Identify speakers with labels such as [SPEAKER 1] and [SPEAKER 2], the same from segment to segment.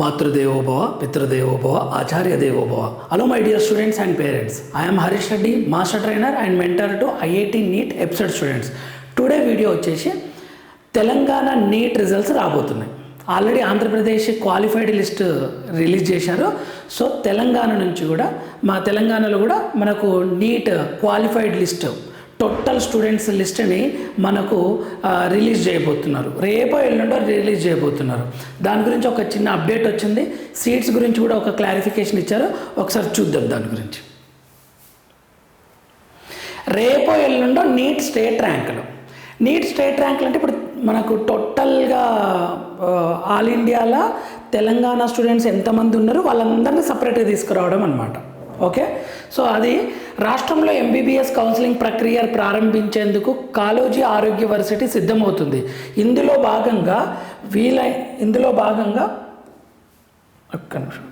[SPEAKER 1] మాతృదేవోభవ పితృదేవోభవ ఆచార్య దేవోభవ hello my dear students and parents I'm Harish Reddy master trainer and mentor to IIT NEET episode students today video వచ్చేసి Telangana NEET results రాబోతున్నాయి. Already Andhra Pradesh qualified list release చేశారు. So Telangana నుంచి కూడా మా తెలంగాణలో కూడా మనకు NEET qualified list total students లిస్ట్ని మనకు రిలీజ్ చేయబోతున్నారు. రేపో ఎల్లుండో రిలీజ్ చేయబోతున్నారు. దాని గురించి ఒక చిన్న అప్డేట్ వచ్చింది. సీట్స్ గురించి కూడా ఒక క్లారిఫికేషన్ ఇచ్చారు. ఒకసారి చూద్దాం దాని గురించి. రేపో ఎల్లుండో నీట్ స్టేట్ ర్యాంకులు. నీట్ స్టేట్ ర్యాంకులు అంటే ఇప్పుడు మనకు టోటల్గా ఆల్ ఇండియాలో తెలంగాణ స్టూడెంట్స్ ఎంతమంది ఉన్నారు? వాళ్ళందరినీ సపరేట్గా తీసుకురావడం అనమాట ఓకే? సో అది రాష్ట్రంలో ఎంబీబీఎస్ కౌన్సిలింగ్ ప్రక్రియ ప్రారంభించేందుకు కాలోజీ ఆరోగ్య వర్సిటీ సిద్ధమవుతుంది. ఇందులో భాగంగా వీలై ఇందులో భాగంగా ఒక్క నిమిషం.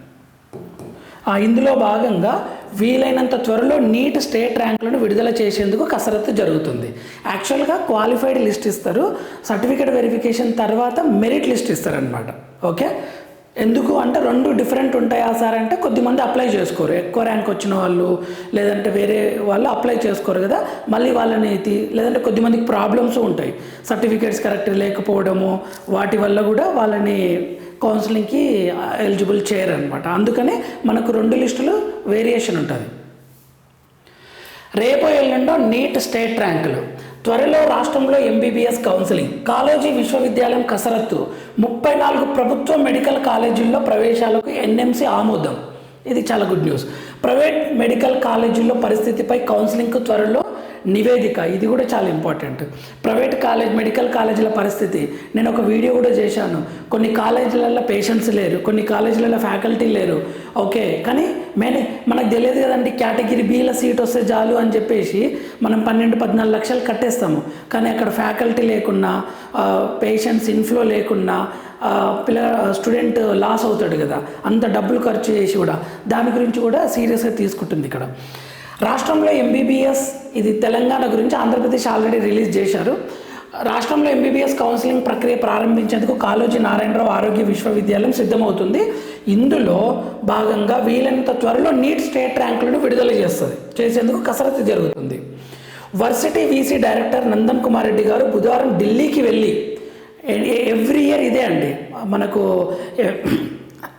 [SPEAKER 1] ఆ, ఇందులో భాగంగా వీలైనంత త్వరలో నీట్ స్టేట్ ర్యాంకులను విడుదల చేసేందుకు కసరత్తు జరుగుతుంది. యాక్చువల్గా క్వాలిఫైడ్ లిస్ట్ ఇస్తారు. సర్టిఫికేట్ వెరిఫికేషన్ తర్వాత మెరిట్ లిస్ట్ ఇస్తారనమాట ఓకే? ఎందుకు అంటే రెండు డిఫరెంట్ ఉంటాయా సార్ అంటే కొద్దిమంది అప్లై చేసుకోరు. ఎక్కువ ర్యాంక్ వచ్చిన వాళ్ళు లేదంటే వేరే వాళ్ళు అప్లై చేసుకోరు కదా. మళ్ళీ వాళ్ళని తీ- లేదంటే కొద్దిమందికి ప్రాబ్లమ్స్ ఉంటాయి. సర్టిఫికేట్స్ కరెక్ట్ లేకపోవడము వాటి వల్ల కూడా వాళ్ళని కౌన్సిలింగ్కి ఎలిజిబుల్ చేయరనమాట అందుకనే మనకు రెండు లిస్టులు వేరియేషన్ ఉంటుంది. రేపో ఎల్లుండో నీట్ స్టేట్ ర్యాంకులు త్వరలో రాష్ట్రంలో ఎంబీబీఎస్ కౌన్సిలింగ్ కాలేజీ విశ్వవిద్యాలయం కసరత్తు ముప్పై నాలుగు ప్రభుత్వ మెడికల్ కాలేజీల్లో ప్రవేశాలకు ఎన్ఎంసీ ఆమోదం. ఇది చాలా గుడ్ న్యూస్ ప్రైవేట్ మెడికల్ కాలేజీల్లో పరిస్థితిపై కౌన్సిలింగ్కు త్వరలో నివేదిక. ఇది కూడా చాలా ఇంపార్టెంట్ ప్రైవేట్ కాలేజ్ మెడికల్ కాలేజీల పరిస్థితి. నేను ఒక వీడియో కూడా చేశాను. కొన్ని కాలేజీలలో పేషెంట్స్ లేరు. కొన్ని కాలేజీలలో ఫ్యాకల్టీ లేరు. ఓకే. కానీ మేనే మనకు తెలియదు కదండి కేటగిరీ బీల సీట్ వస్తే చాలు అని చెప్పేసి మనం పన్నెండు పద్నాలుగు లక్షలు కట్టేస్తాము. కానీ అక్కడ ఫ్యాకల్టీ లేకున్నా పేషెంట్స్ ఇన్ఫ్లో లేకున్నా పిల్ల స్టూడెంట్ లాస్ అవుతాడు కదా. అంత డబ్బులు ఖర్చు చేసి కూడా. దాని గురించి కూడా సీరియస్గా తీసుకుంటుంది ఇక్కడ. రాష్ట్రంలో ఎంబీబీఎస్ ఇది తెలంగాణ గురించి ఆంధ్రప్రదేశ్ ఆల్రెడీ రిలీజ్ చేశారు. రాష్ట్రంలో ఎంబీబీఎస్ కౌన్సిలింగ్ ప్రక్రియ ప్రారంభించేందుకు కాళోజీ నారాయణరావు ఆరోగ్య విశ్వవిద్యాలయం సిద్ధమవుతుంది. ఇందులో భాగంగా వీలైనంత త్వరలో నీట్ స్టేట్ ర్యాంకులను విడుదల చేస్తుంది. చేసేందుకు కసరత్తు జరుగుతుంది. Varsity VC director Nandan Kumar Reddy గారు బుధవారం ఢిల్లీకి వెళ్ళి ఎవ్రీ ఇయర్ ఇదే అండి. మనకు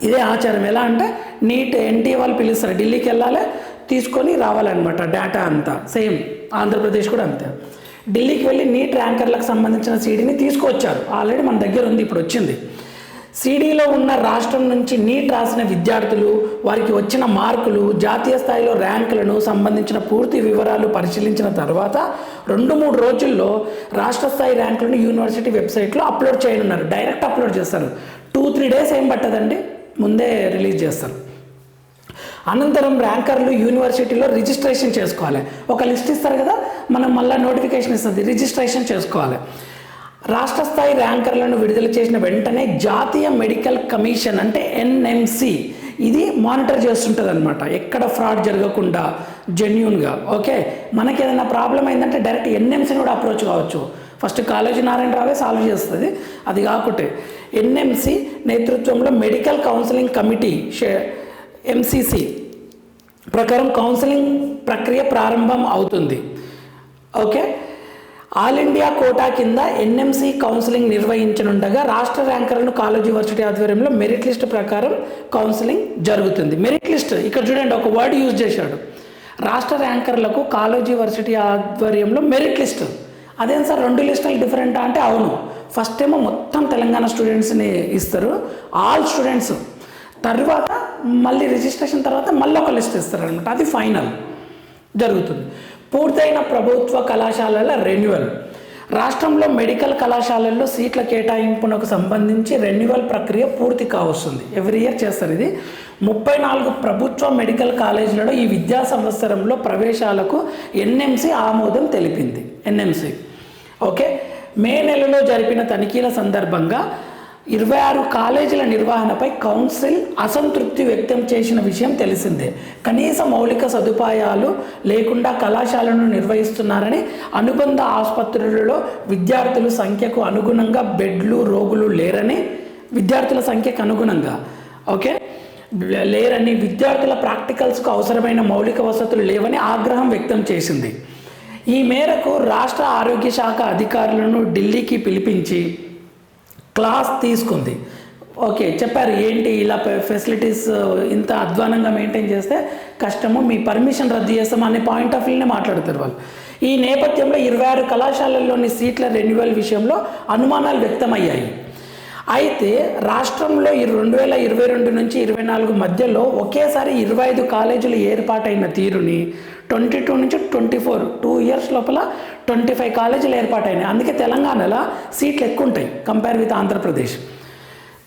[SPEAKER 1] ఇదే ఆచారం. ఎలా అంటే నీట్ ఎన్టీఏ వాళ్ళు పిలుస్తారు. ఢిల్లీకి వెళ్ళాలి తీసుకొని రావాలన్నమాట డేటా అంతా. సేమ్ ఆంధ్రప్రదేశ్ కూడా అంతే. ఢిల్లీకి వెళ్ళి నీట్ ర్యాంకర్లకు సంబంధించిన సీడీని తీసుకొచ్చారు. ఆల్రెడీ మన దగ్గర ఉంది ఇప్పుడు వచ్చింది. సిడీలో ఉన్న రాష్ట్రం నుంచి నీట్ రాసిన విద్యార్థులు వారికి వచ్చిన మార్కులు జాతీయ స్థాయిలో ర్యాంకులను సంబంధించిన పూర్తి వివరాలు పరిశీలించిన తర్వాత రెండు మూడు రోజుల్లో రాష్ట్ర స్థాయి ర్యాంకులను యూనివర్సిటీ వెబ్సైట్లో అప్లోడ్ చేయనున్నారు. డైరెక్ట్ అప్లోడ్ చేస్తారు. టూ త్రీ డేస్ ఏం పట్టదండి? ముందే రిలీజ్ చేస్తారు. అనంతరం ర్యాంకర్లు యూనివర్సిటీలో రిజిస్ట్రేషన్ చేసుకోవాలి. ఒక లిస్ట్ ఇస్తారు కదా మనం మళ్ళీ నోటిఫికేషన్ ఇస్తుంది రిజిస్ట్రేషన్ చేసుకోవాలి. రాష్ట్ర స్థాయి ర్యాంకర్లను విడుదల చేసిన వెంటనే జాతీయ మెడికల్ కమిషన్ అంటే ఎన్ఎంసి ఇది మానిటర్ చేస్తుంటుంది అనమాట ఎక్కడ ఫ్రాడ్ జరగకుండా జెన్యున్గా ఓకే? మనకి ఏదైనా ప్రాబ్లం అయిందంటే డైరెక్ట్ ఎన్ఎంసీని కూడా అప్రోచ్ కావచ్చు. ఫస్ట్ కాలేజీ నారాయణరావే సాల్వ్ చేస్తుంది. అది కాకుంటే ఎన్ఎంసి నేతృత్వంలో మెడికల్ కౌన్సిలింగ్ కమిటీ ఎంసీసీ ప్రకారం కౌన్సిలింగ్ ప్రక్రియ ప్రారంభం అవుతుంది. ఓకే? ఆల్ ఇండియా కోటా కింద ఎన్ఎంసీ కౌన్సిలింగ్ నిర్వహించనుండగా రాష్ట్ర ర్యాంకర్లను కాలేజీ యూనివర్సిటీ ఆధ్వర్యంలో మెరిట్ లిస్ట్ ప్రకారం కౌన్సిలింగ్ జరుగుతుంది. మెరిట్ లిస్ట్ ఇక్కడ చూడండి ఒక వర్డ్ యూజ్ చేశాడు. రాష్ట్ర ర్యాంకర్లకు కాలేజీ యూనివర్సిటీ ఆధ్వర్యంలో మెరిట్ లిస్ట్. అదేం సార్ రెండు లిస్టులు డిఫరెంట్ అంటే అవును. ఫస్ట్ ఏమో మొత్తం తెలంగాణ స్టూడెంట్స్ని ఇస్తారు. ఆల్ స్టూడెంట్స్ తర్వాత మళ్ళీ రిజిస్ట్రేషన్ తర్వాత మళ్ళీ ఒక లిస్ట్ ఇస్తారనమాట అది ఫైనల్ జరుగుతుంది. పూర్తయిన ప్రభుత్వ కళాశాలల రెన్యువల్. రాష్ట్రంలో మెడికల్ కళాశాలల్లో సీట్ల కేటాయింపునకు సంబంధించి రెన్యువల్ ప్రక్రియ పూర్తి కావస్తుంది. ఎవ్రీ ఇయర్ చేస్తారు ఇది. ముప్పై నాలుగు ప్రభుత్వ మెడికల్ కాలేజీలలో ఈ విద్యా సంవత్సరంలో ప్రవేశాలకు ఎన్ఎంసి ఆమోదం తెలిపింది. ఎన్ఎంసి. ఓకే? మే నెలలో జరిపిన తనిఖీల సందర్భంగా ఇరవై ఆరు కాలేజీల నిర్వహణపై కౌన్సిల్ అసంతృప్తి వ్యక్తం చేసిన విషయం తెలిసిందే. కనీస మౌలిక సదుపాయాలు లేకుండా కళాశాలను నిర్వహిస్తున్నారని అనుబంధ ఆసుపత్రులలో విద్యార్థుల సంఖ్యకు అనుగుణంగా బెడ్లు రోగులు లేరని విద్యార్థుల సంఖ్యకు అనుగుణంగా ఓకే? లేరని విద్యార్థుల ప్రాక్టికల్స్కు అవసరమైన మౌలిక వసతులు లేవని ఆగ్రహం వ్యక్తం చేసింది. ఈ మేరకు రాష్ట్ర ఆరోగ్య శాఖ అధికారులను ఢిల్లీకి పిలిపించి క్లాస్ తీసుకుంది. ఓకే చెప్పారు ఏంటి ఇలా ఫెసిలిటీస్ ఇంత అధ్వానంగా మెయింటైన్ చేస్తే కష్టము మీ పర్మిషన్ రద్దు చేస్తాం అనే పాయింట్ ఆఫ్ వ్యూనే మాట్లాడతారు వాళ్ళు. ఈ నేపథ్యంలో ఇరవై ఆరు కళాశాలల్లోని సీట్ల రెన్యువల్ విషయంలో అనుమానాలు వ్యక్తమయ్యాయి. అయితే రాష్ట్రంలో ఈ రెండు వేల ఇరవై రెండు నుంచి ఇరవై నాలుగు మధ్యలో ఒకేసారి ఇరవై ఐదు కాలేజీలు ఏర్పాటైన తీరుని ట్వంటీ టూ నుంచి ట్వంటీ ఫోర్ టూ ఇయర్స్ లోపల ట్వంటీ ఫైవ్ కాలేజీలు ఏర్పాటైనాయి. అందుకే తెలంగాణలో సీట్లు ఎక్కువ ఉంటాయి కంపేర్ విత్ ఆంధ్రప్రదేశ్.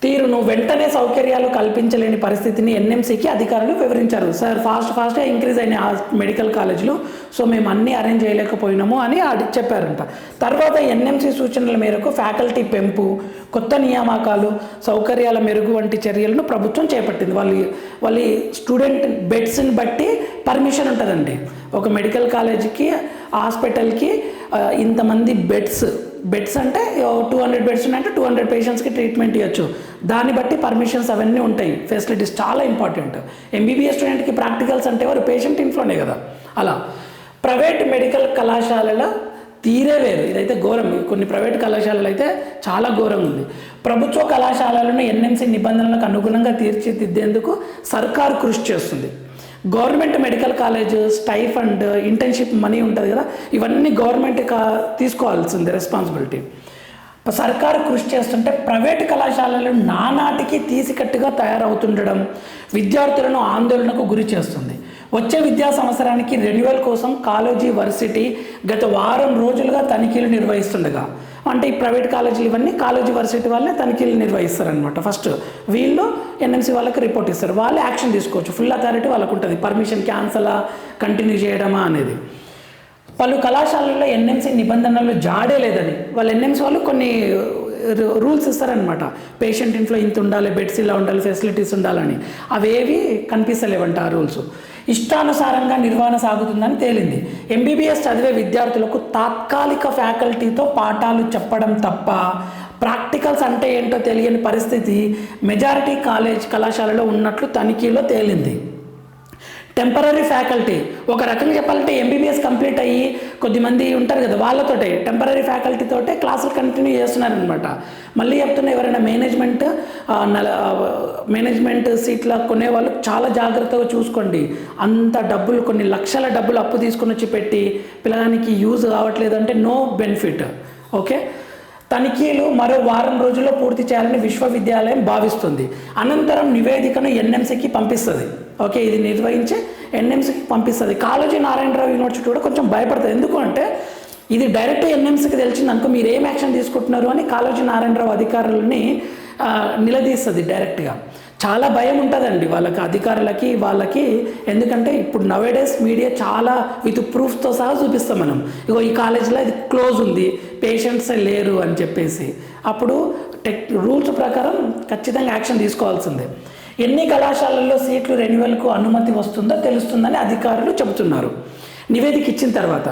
[SPEAKER 1] తీరును వెంటనే సౌకర్యాలు కల్పించలేని పరిస్థితిని ఎన్ఎంసీకి అధికారులు వివరించారు. సార్ ఫాస్ట్ ఫాస్ట్గా ఇంక్రీజ్ అయిన మెడికల్ కాలేజీలు. సో మేము అన్నీ అరేంజ్ చేయలేకపోయినాము అని చెప్పారంట. తర్వాత ఎన్ఎంసీ సూచనల మేరకు ఫ్యాకల్టీ పెంపు కొత్త నియామకాలు సౌకర్యాల మెరుగు వంటి చర్యలను ప్రభుత్వం చేపట్టింది. వాళ్ళ వాళ్ళ స్టూడెంట్ బెడ్స్ని బట్టి పర్మిషన్ ఉంటుందండి. ఒక మెడికల్ కాలేజీకి హాస్పిటల్కి ఇంతమంది బెడ్స్ బెడ్స్ అంటే టూ హండ్రెడ్ బెడ్స్ ఉన్నాయంటే టూ హండ్రెడ్ పేషెంట్స్కి ట్రీట్మెంట్ ఇవ్వచ్చు దాన్ని బట్టి పర్మిషన్స్ అవన్నీ ఉంటాయి. ఫెసిలిటీస్ చాలా ఇంపార్టెంట్ ఎంబీబీఎస్ స్టూడెంట్కి ప్రాక్టికల్స్ అంటే వారు పేషెంట్ ఇంట్లోనే కదా. అలా. ప్రైవేట్ మెడికల్ కళాశాలల తీరే వేరు. ఇదైతే ఘోరం. కొన్ని ప్రైవేట్ కళాశాలలు అయితే చాలా ఘోరంగా ఉంది. ప్రభుత్వ కళాశాలలను ఎన్ఎంసీ నిబంధనలకు అనుగుణంగా తీర్చిదిద్దేందుకు సర్కారు కృషి చేస్తుంది. Government medical college stipend internship money ఉంటుంది కదా ఇవన్నీ గవర్నమెంట్ కా తీసుకోవాల్సింది రెస్పాన్సిబిలిటీ సర్కారు కృషి చేస్తుంటే ప్రైవేట్ కళాశాలలు నానాటికి తీసికట్టుగా తయారవుతుండడం విద్యార్థులను ఆందోళనకు గురి చేస్తుంది. వచ్చే విద్యా సంవత్సరానికి రెన్యువల్ కోసం కాలేజీ వర్సిటీ గత వారం రోజులుగా తనిఖీలు నిర్వహిస్తుండగా అంటే ఈ ప్రైవేట్ కాలేజీలు ఇవన్నీ కాలేజీ వర్సిటీ వాళ్ళే తనిఖీలు నిర్వహిస్తారనమాట ఫస్ట్ వీళ్ళు ఎన్ఎంసీ వాళ్ళకి రిపోర్ట్ ఇస్తారు. వాళ్ళు యాక్షన్ తీసుకోవచ్చు. ఫుల్ అథారిటీ వాళ్ళకు ఉంటుంది. పర్మిషన్ క్యాన్సలా కంటిన్యూ చేయడమా అనేది. పలు కళాశాలల్లో ఎన్ఎంసీ నిబంధనలు జాడే లేదని. వాళ్ళు ఎన్ఎంసీ వాళ్ళు కొన్ని రూల్స్ ఇస్తారనమాట పేషెంట్ ఇంట్లో ఇంత ఉండాలి బెడ్స్ ఇలా ఉండాలి ఫెసిలిటీస్ ఉండాలని. అవేవి కనిపిస్తలేవంట ఆ రూల్స్. ఇష్టానుసారంగా నిర్వహణ సాగుతుందని తేలింది. ఎంబీబీఎస్ చదివే విద్యార్థులకు తాత్కాలిక ఫ్యాకల్టీతో పాఠాలు చెప్పడం తప్ప ప్రాక్టికల్స్ అంటే ఏంటో తెలియని పరిస్థితి మెజారిటీ కాలేజ్ కళాశాలలో ఉన్నట్లు తనిఖీలో తేలింది. టెంపరీ ఫ్యాకల్టీ ఒక రకంగా చెప్పాలంటే ఎంబీబీఎస్ కంప్లీట్ అయ్యి కొద్దిమంది ఉంటారు కదా వాళ్ళతోటే. టెంపరీ ఫ్యాకల్టీతోటే క్లాసులు కంటిన్యూ చేస్తున్నారనమాట మళ్ళీ చెప్తున్నా ఎవరైనా మేనేజ్మెంట్ ఆ, మేనేజ్మెంట్ సీట్ల కొనే వాళ్ళు చాలా జాగ్రత్తగా చూసుకోండి. అంత డబ్బులు కొన్ని లక్షల డబ్బులు అప్పు తీసుకొని వచ్చి పెట్టి పిల్లగానికి యూజ్ కావట్లేదు అంటే నో బెనిఫిట్ ఓకే తనిఖీలు మరో వారం రోజుల్లో పూర్తి చేయాలని విశ్వవిద్యాలయం భావిస్తుంది. అనంతరం నివేదికను ఎన్ఎంసీకి పంపిస్తుంది. ఓకే ఇది నిర్వహించి ఎన్ఎంసీకి పంపిస్తుంది. కాళోజీ నారాయణరావు యూనివర్సిటీ కూడా కొంచెం భయపడుతుంది. ఎందుకు అంటే ఇది డైరెక్ట్ ఎన్ఎంసీకి తెలిసింది అనుకో మీరు ఏం యాక్షన్ తీసుకుంటున్నారు అని కాళోజీ నారాయణరావు అధికారులని నిలదీస్తుంది డైరెక్ట్గా. చాలా భయం ఉంటుందండి వాళ్ళకి అధికారులకి వాళ్ళకి. ఎందుకంటే ఇప్పుడు నవేడేస్ మీడియా చాలా విత్ ప్రూఫ్తో సహా చూపిస్తాం మనం. ఇగో ఈ కాలేజీలో ఇది క్లోజ్ ఉంది. పేషెంట్సే లేరు అని చెప్పేసి. అప్పుడు టెక్ రూల్స్ ప్రకారం ఖచ్చితంగా యాక్షన్ తీసుకోవాల్సిందే. ఎన్ని కళాశాలల్లో సీట్లు రెన్యువల్కు అనుమతి వస్తుందో తెలుస్తుందని అధికారులు చెబుతున్నారు. నివేదిక ఇచ్చిన తర్వాత.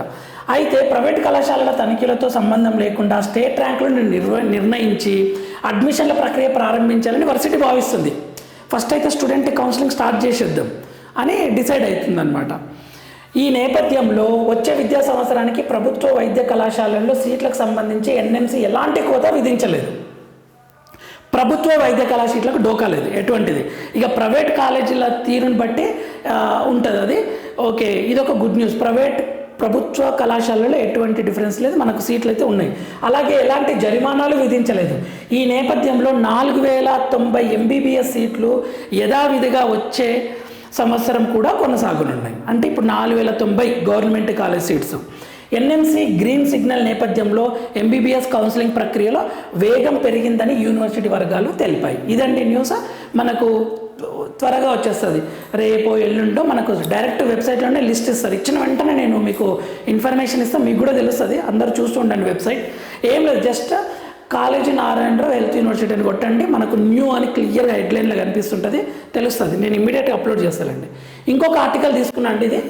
[SPEAKER 1] అయితే ప్రైవేట్ కళాశాలల తనిఖీలతో సంబంధం లేకుండా స్టేట్ ర్యాంకులను నిర్వ నిర్ణయించి అడ్మిషన్ల ప్రక్రియ ప్రారంభించాలని వర్సిటీ భావిస్తుంది. ఫస్ట్ అయితే స్టూడెంట్ కౌన్సిలింగ్ స్టార్ట్ చేసేద్దాం అని డిసైడ్ అవుతుందన్నమాట. ఈ నేపథ్యంలో వచ్చే విద్యా సంవత్సరానికి ప్రభుత్వ వైద్య కళాశాలల్లో సీట్లకు సంబంధించి ఎన్ఎంసీ ఎలాంటి కోత విధించలేదు. ప్రభుత్వ వైద్య కళాశాలకు డోకా లేదు. ఎటువంటిది? ఇక ప్రైవేట్ కాలేజీల తీరుని బట్టి ఉంటుంది అది. ఓకే ఇది ఒక గుడ్ న్యూస్. ప్రైవేట్ ప్రభుత్వ కళాశాలలో ఎటువంటి డిఫరెన్స్ లేదు. మనకు సీట్లు అయితే ఉన్నాయి. అలాగే ఎలాంటి జరిమానాలు విధించలేదు. ఈ నేపథ్యంలో నాలుగు వేల తొంభై ఎంబీబీఎస్ సీట్లు యథావిధిగా వచ్చే సంవత్సరం కూడా కొనసాగనున్నాయి. అంటే ఇప్పుడు నాలుగు వేల తొంభై government college seats. NMC green signal నేపథ్యంలో ఎంబీబీఎస్ కౌన్సిలింగ్ ప్రక్రియలో వేగం పెరిగిందని యూనివర్సిటీ వర్గాలు తెలిపాయి. ఇదండి న్యూస్. మనకు త్వరగా వచ్చేస్తుంది. రేపు ఎల్లుండో మనకు డైరెక్ట్ వెబ్సైట్లోనే లిస్ట్ ఇస్తారు. ఇచ్చిన వెంటనే నేను మీకు ఇన్ఫర్మేషన్ ఇస్తాను మీకు కూడా తెలుస్తుంది. అందరూ చూస్తూ ఉండండి వెబ్సైట్. ఏం లేదు just Kaloji Narayana Rao health university అని కొట్టండి. మనకు న్యూ అని క్లియర్గా హెడ్లైన్లో కనిపిస్తుంటుంది. తెలుస్తుంది. నేను ఇమ్మీడియట్గా అప్లోడ్ చేస్తానండి. ఇంకొక ఆర్టికల్ తీసుకున్నాను అంటే ఇది.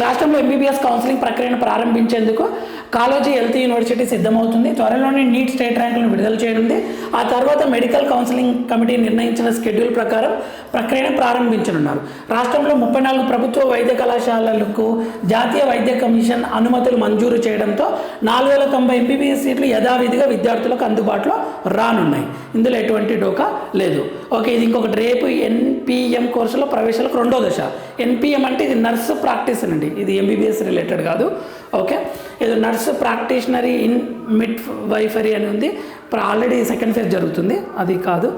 [SPEAKER 1] రాష్ట్రంలో ఎంబీబీఎస్ కౌన్సిలింగ్ ప్రక్రియను ప్రారంభించేందుకు కాలోజీ హెల్త్ యూనివర్సిటీ సిద్ధమవుతుంది. త్వరలోనే నీట్ స్టేట్ ర్యాంకులను విడుదల చేయనుంది. ఆ తర్వాత మెడికల్ కౌన్సిలింగ్ కమిటీ నిర్ణయించిన షెడ్యూల్ ప్రకారం ప్రక్రియను ప్రారంభించనున్నారు. రాష్ట్రంలో ముప్పై నాలుగు ప్రభుత్వ వైద్య కళాశాలలకు జాతీయ వైద్య కమిషన్ అనుమతులు మంజూరు చేయడంతో నాలుగు వేల తొంభై ఎంబీబీఎస్ సీట్లు యథావిధిగా విద్యార్థులకు అందుబాటులో రానున్నాయి. ఇందులో ఎటువంటి డోకా లేదు. ఓకే ఇది ఇంకొకటి. రేపు ఎన్పిఎం కోర్సులో ప్రవేశాలకు రెండో దశ. ఎన్పిఎం అంటే ఇది నర్సు ప్రాక్టీస్ అండి ఇది ఎంబీబీఎస్ రిలేటెడ్ కాదు. ఓకే ఏదో nurse practitioner in midwifery అని ఉంది. ఇప్పుడు ఆల్రెడీ సెకండ్ ఫేజ్ జరుగుతుంది. అది కాదు.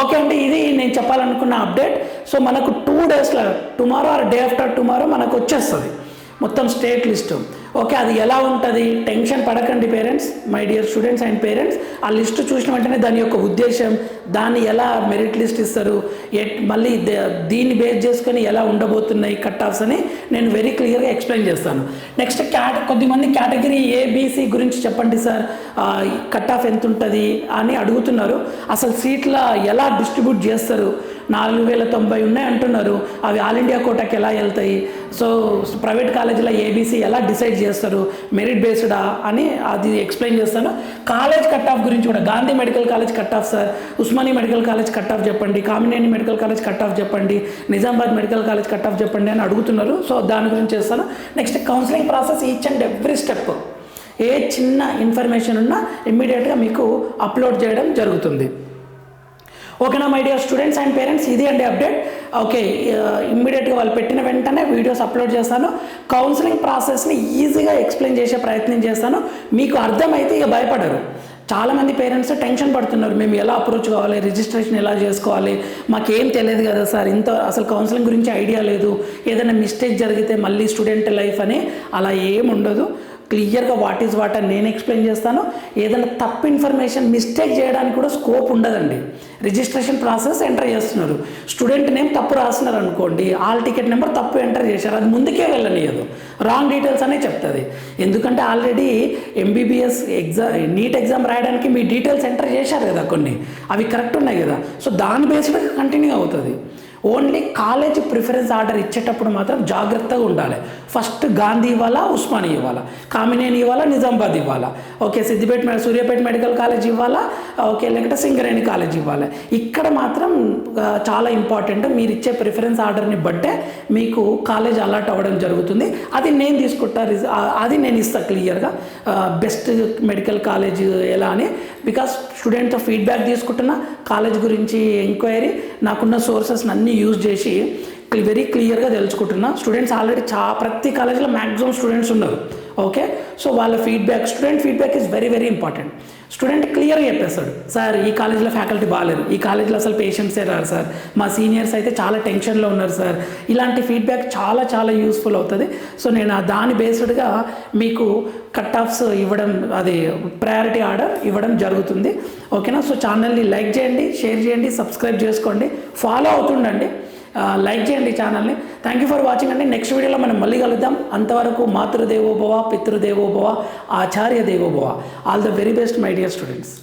[SPEAKER 1] ఓకే అండి ఇది నేను చెప్పాలనుకున్న అప్డేట్. సో మనకు టూ డేస్లో tomorrow or day after tomorrow మనకు వచ్చేస్తుంది. మొత్తం స్టేట్ లిస్ట్. ఓకే అది ఎలా ఉంటుంది? టెన్షన్ పడకండి parents my dear students and parents. ఆ లిస్ట్ చూసిన వెంటనే దాని యొక్క ఉద్దేశం దాన్ని ఎలా మెరిట్ లిస్ట్ ఇస్తారు ఎట్ మళ్ళీ దీన్ని బేస్ చేసుకొని ఎలా ఉండబోతున్నాయి కట్ ఆఫ్స్ అని నేను వెరీ క్లియర్గా ఎక్స్ప్లెయిన్ చేస్తాను. నెక్స్ట్ క్యాట కొద్దిమంది కేటగిరీ ఏబిసి గురించి చెప్పండి సార్. కట్ ఆఫ్ ఎంత ఉంటుంది అని అడుగుతున్నారు. అసలు సీట్ల ఎలా డిస్ట్రిబ్యూట్ చేస్తారు? నాలుగు వేల తొంభై ఉన్నాయి అంటున్నారు. అవి ఆల్ ఇండియా కోటాకి ఎలా వెళ్తాయి? సో ప్రైవేట్ కాలేజీలో ఏబీసీ ఎలా డిసైడ్ చేస్తారు? మెరిట్ బేస్డా అని అది ఎక్స్ప్లెయిన్ చేస్తాను. కాలేజ్ కట్ ఆఫ్ గురించి కూడా Gandhi medical college cut off sir Osmania medical college cut off చెప్పండి Kamineni medical college cut off చెప్పండి Nizamabad medical college cut off చెప్పండి అని అడుగుతున్నారు. సో దాని గురించి చేస్తాను. Next counselling process each and every step. ఏ చిన్న ఇన్ఫర్మేషన్ ఉన్నా ఇమ్మీడియట్గా మీకు అప్లోడ్ చేయడం జరుగుతుంది. ఓకేనా my dear students and parents ఇది అండి అప్డేట్ ఓకే ఇమ్మీడియట్గా వాళ్ళు పెట్టిన వెంటనే వీడియోస్ అప్లోడ్ చేస్తాను. కౌన్సిలింగ్ ప్రాసెస్ని ఈజీగా ఎక్స్ప్లెయిన్ చేసే ప్రయత్నం చేస్తాను. మీకు అర్థమైతే ఇక భయపడరు. చాలామంది పేరెంట్స్ టెన్షన్ పడుతున్నారు. మేము ఎలా అప్రోచ్ కావాలి? రిజిస్ట్రేషన్ ఎలా చేసుకోవాలి? మాకేం తెలియదు కదా సార్. ఇంత అసలు కౌన్సిలింగ్ గురించి ఐడియా లేదు. ఏదైనా మిస్టేక్ జరిగితే మళ్ళీ స్టూడెంట్ లైఫ్ అని అలా ఏం ఉండదు. క్లియర్గా వాట్ ఈజ్ వాట్ అని నేను ఎక్స్ప్లెయిన్ చేస్తాను. ఏదైనా తప్పు ఇన్ఫర్మేషన్ మిస్టేక్ చేయడానికి కూడా స్కోప్ ఉండదండి. రిజిస్ట్రేషన్ ప్రాసెస్ ఎంటర్ చేస్తున్నారు. స్టూడెంట్ నేమ్ తప్పు రాస్తున్నారు అనుకోండి ఆల్ టికెట్ నెంబర్ తప్పు ఎంటర్ చేశారు అది ముందుకే వెళ్ళనియదు. రాంగ్ డీటెయిల్స్ అనే చెప్తుంది. ఎందుకంటే already MBBS exam NEET exam రాయడానికి మీ డీటెయిల్స్ ఎంటర్ చేశారు కదా కొన్ని. అవి కరెక్ట్ ఉన్నాయి కదా. సో దాని బేస్డ్ కంటిన్యూ అవుతుంది. ఓన్లీ కాలేజ్ ప్రిఫరెన్స్ ఆర్డర్ ఇచ్చేటప్పుడు మాత్రం జాగ్రత్తగా ఉండాలి. ఫస్ట్ గాంధీ ఇవ్వాలా ఉస్మాని ఇవ్వాలా? కామినేని ఇవ్వాలా నిజామాబాద్ ఇవ్వాలా? Okay Siddipet Suryapet medical college ఇవ్వాలా? ఓకే లేకపోతే సింగరేణి కాలేజ్ ఇవ్వాలి? ఇక్కడ మాత్రం చాలా ఇంపార్టెంట్. మీరు ఇచ్చే ప్రిఫరెన్స్ ఆర్డర్ని బట్టే మీకు కాలేజ్ అలాట్ అవ్వడం జరుగుతుంది. అది నేను తీసుకుంటా రిజ- అది నేను ఇస్తాను క్లియర్గా. బెస్ట్ మెడికల్ కాలేజ్ ఎలా అని. బికాస్ స్టూడెంట్తో ఫీడ్బ్యాక్ తీసుకుంటున్నా. కాలేజ్ గురించి ఎంక్వైరీ. నాకున్న సోర్సెస్ అన్నీ యూజ్ చేసి వెరీ క్లియర్గా తెలుసుకుంటున్నా. స్టూడెంట్స్ ఆల్రెడీ చా ప్రతి కాలేజీలో మ్యాక్సిమం స్టూడెంట్స్ ఉన్నారు. ఓకే సో వాళ్ళ feedback student feedback is very very important student క్లియర్గా చెప్పేస్తాడు. సార్ ఈ కాలేజ్లో ఫ్యాకల్టీ బాగాలేరు ఈ కాలేజ్లో అసలు పేషెంట్సే రారు సార్. మా సీనియర్స్ అయితే చాలా టెన్షన్లో ఉన్నారు సార్. ఇలాంటి ఫీడ్బ్యాక్ చాలా చాలా యూస్ఫుల్ అవుతుంది. సో నేను దాని బేస్డ్గా మీకు కట్ ఆఫ్స్ ఇవ్వడం అది ప్రయారిటీ ఆర్డర్ ఇవ్వడం జరుగుతుంది. ఓకేనా? సో ఛానల్ని లైక్ చేయండి షేర్ చేయండి సబ్స్క్రైబ్ చేసుకోండి. ఫాలో అవుతుండండి. లైక్ చేయండి ఛానల్ని. థ్యాంక్ యూ ఫర్ వాచింగ్ అండి. నెక్స్ట్ వీడియోలో మనం మళ్ళీ కలుద్దాం. అంతవరకు మాతృదేవోభవ పితృదేవోభవ ఆచార్య దేవోభవ. All the very best my dear students